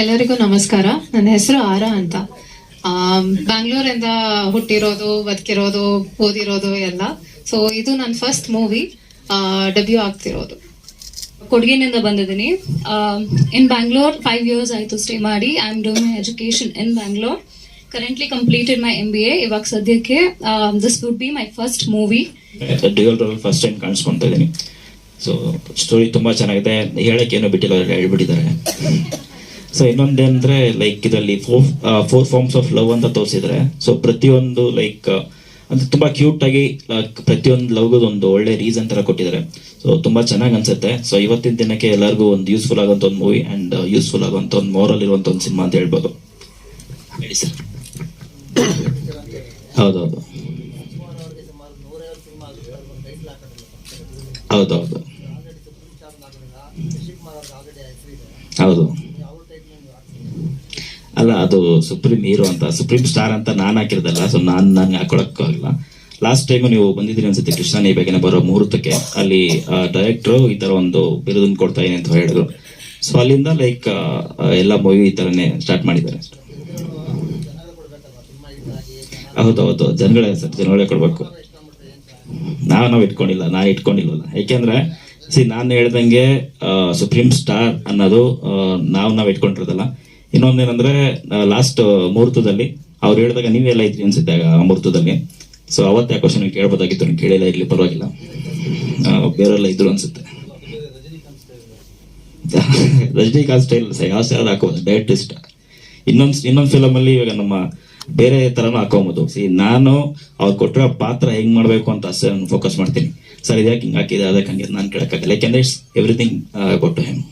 ಎಲ್ಲರಿಗೂ ನಮಸ್ಕಾರ. ನನ್ನ ಹೆಸರು ಆರ ಅಂತ. ಬ್ಯಾಂಗ್ಳೂರಿಂದ ಹುಟ್ಟಿರೋದು ಬದುಕಿರೋದು ಓದಿರೋದು ಎಲ್ಲ. ಸೊ ಇದು ನನ್ನ ಫಸ್ಟ್ ಮೂವಿ ಡೆಬ್ಯೂ ಆಗ್ತಿರೋದು. ಕೊಡಗಿನಿಂದ ಬಂದಿದ್ದೀನಿ ಇನ್ ಬ್ಯಾಂಗ್ಳೂರ್ ಫೈವ್ ಇಯರ್ಸ್ ಆಯಿತು ಸ್ಟೇ ಮಾಡಿ. I am doing my education in Bangalore currently completed my M B A ಇವಾಗ ಸದ್ಯಕ್ಕೆ this would be my first movie dual role first time ಕಾಣಿಸ್ಕೊಂತ ಇದ್ದೀನಿ ಸೊ ಸ್ಟೋರಿ ತುಂಬಾ ಚೆನ್ನಾಗಿದೆ. ಹೇಳಕ್ಕೆ ಏನೋ ಬಿಟ್ಟಿಲ್ಲ ಹೇಳ್ಬಿಟ್ಟಿದ್ದಾರೆ. ಸೊ ಇನ್ನೊಂದೇಂದ್ರೆ ಲೈಕ್ ಇದರಲ್ಲಿ four four forms of love ಅಂತ ತೋರಿಸಿದ್ರೆ ಸೊ ಪ್ರತಿಯೊಂದು ಲೈಕ್ ಅಂದ್ರೆ ತುಂಬಾ ಕ್ಯೂಟ್ ಆಗಿ ಪ್ರತಿಯೊಂದು ಲವ್ಗೂ ಒಂದು ಒಳ್ಳೆ ರೀಸನ್ ತರ ಕೊಟ್ಟಿದ್ದಾರೆ. ಸೊ ತುಂಬಾ ಚೆನ್ನಾಗಿ ಅನ್ಸುತ್ತೆ. ಸೊ ಇವತ್ತಿನ ದಿನಕ್ಕೆ ಎಲ್ಲರಿಗೂ ಒಂದು ಯೂಸ್ಫುಲ್ ಆಗುವಂತ ಒಂದು ಮೂವಿ ಅಂಡ್ ಯೂಸ್ಫುಲ್ ಆಗುವಂತ ಒಂದು ಮೋರಲ್ ಇರುವಂತ ಒಂದು ಸಿನಿಮಾ ಅಂತ ಹೇಳ್ಬೋದು. ಹೇಳಿ ಸರ್ ಹೌದೌದು. ಹೌದೌದು. ಹೌದು. ಅಲ್ಲ, ಅದು ಸುಪ್ರೀಂ ಹೀರೋ ಅಂತ ಸುಪ್ರೀಂ ಸ್ಟಾರ್ ಅಂತ ನಾನು ಹಾಕಿರೋದಲ್ಲ ಸೊ ನಾನು ನಾನು ಹಾಕೊಳಕ್ಕೂ ಆಗಲ್ಲ. ಲಾಸ್ಟ್ ಟೈಮ್ ನೀವು ಬಂದಿದ್ದೀರಿ ಅನ್ಸುತ್ತೆ ಕೃಷ್ಣ ಈ ಬೇಗನೆ ಬರೋ ಮುಹೂರ್ತಕ್ಕೆ. ಅಲ್ಲಿ ಡೈರೆಕ್ಟ್ರು ಈ ಥರ ಒಂದು ಬಿರುದನ್ನು ಕೊಡ್ತಾ ಇದೆ ಅಂತ ಹೇಳಿದ್ರು. ಸೊ ಅಲ್ಲಿಂದ ಲೈಕ್ ಎಲ್ಲ ಮೂವಿ ಈ ತರನೇ ಸ್ಟಾರ್ಟ್ ಮಾಡಿದ್ದಾರೆ. ಹೌದೌದು, ಜನಗಳೇ ಸರ್, ಜನಗಳೇ ಕೊಡಬೇಕು. ನಾವು ನಾವು ಇಟ್ಕೊಂಡಿಲ್ಲ, ನಾನು ಇಟ್ಕೊಂಡಿಲ್ವಲ್ಲ. ಯಾಕೆಂದ್ರೆ ಸಿ ನಾನು ಹೇಳ್ದಂಗೆ ಸುಪ್ರೀಂ ಸ್ಟಾರ್ ಅನ್ನೋದು ನಾವು ನಾವು ಇಟ್ಕೊಂಡಿರೋದಲ್ಲ. ಇನ್ನೊಂದೇನಂದ್ರೆ ಲಾಸ್ಟ್ ಮುಹೂರ್ತದಲ್ಲಿ ಅವ್ರು ಹೇಳಿದಾಗ ನೀವೆಲ್ಲ ಇದ್ರಿ ಅನ್ಸುತ್ತೆ ಆ ಮುಹೂರ್ತದಲ್ಲಿ. ಸೊ ಅವತ್ತೆ ಆ ಕ್ವಶನ್ ಕೇಳ್ಬೋದಾಗಿತ್ತು ನೀವು ಕೇಳಿಲ್ಲ, ಇರ್ಲಿ, ಪರವಾಗಿಲ್ಲ. ಬೇರೆಲ್ಲ ಇದ್ರು ಅನ್ಸುತ್ತೆ. ರಜನಿಕಾಂತ್ ಸ್ಟೈಲ್ ಯಾವ ಸ್ಟೈಲ್ ಹಾಕೋದು? ಡೈರೆಕ್ಟ್ ಇಷ್ಟ ಇನ್ನೊಂದು ಇನ್ನೊಂದು ಫಿಲಮ್ ಅಲ್ಲಿ ಇವಾಗ ನಮ್ಮ ಬೇರೆ ತರನು ಹಾಕೋಬಹುದು ಸಿ ನಾನು ಅವ್ರು ಕೊಟ್ಟಿರೋ ಪಾತ್ರ ಹೆಂಗ್ ಮಾಡ್ಬೇಕು ಅಂತ ಅಷ್ಟೇ ಫೋಕಸ್ ಮಾಡ್ತೀನಿ. ಸರ್, ಇದ್ಯಾಕೆ ಹಿಂಗೆ ಹಾಕಿದೆ ಅದಕ್ಕೆ ಹಂಗೆ, ನಾನು ಕೇಳಕ್ಕಾಗಲ್ಲ. ಯಾಕೆಂದ್ರೆ ಇಟ್ಸ್ ಎವ್ರಿಥಿಂಗ್ ಕೊಟ್ಟು ಹೆಂಗ್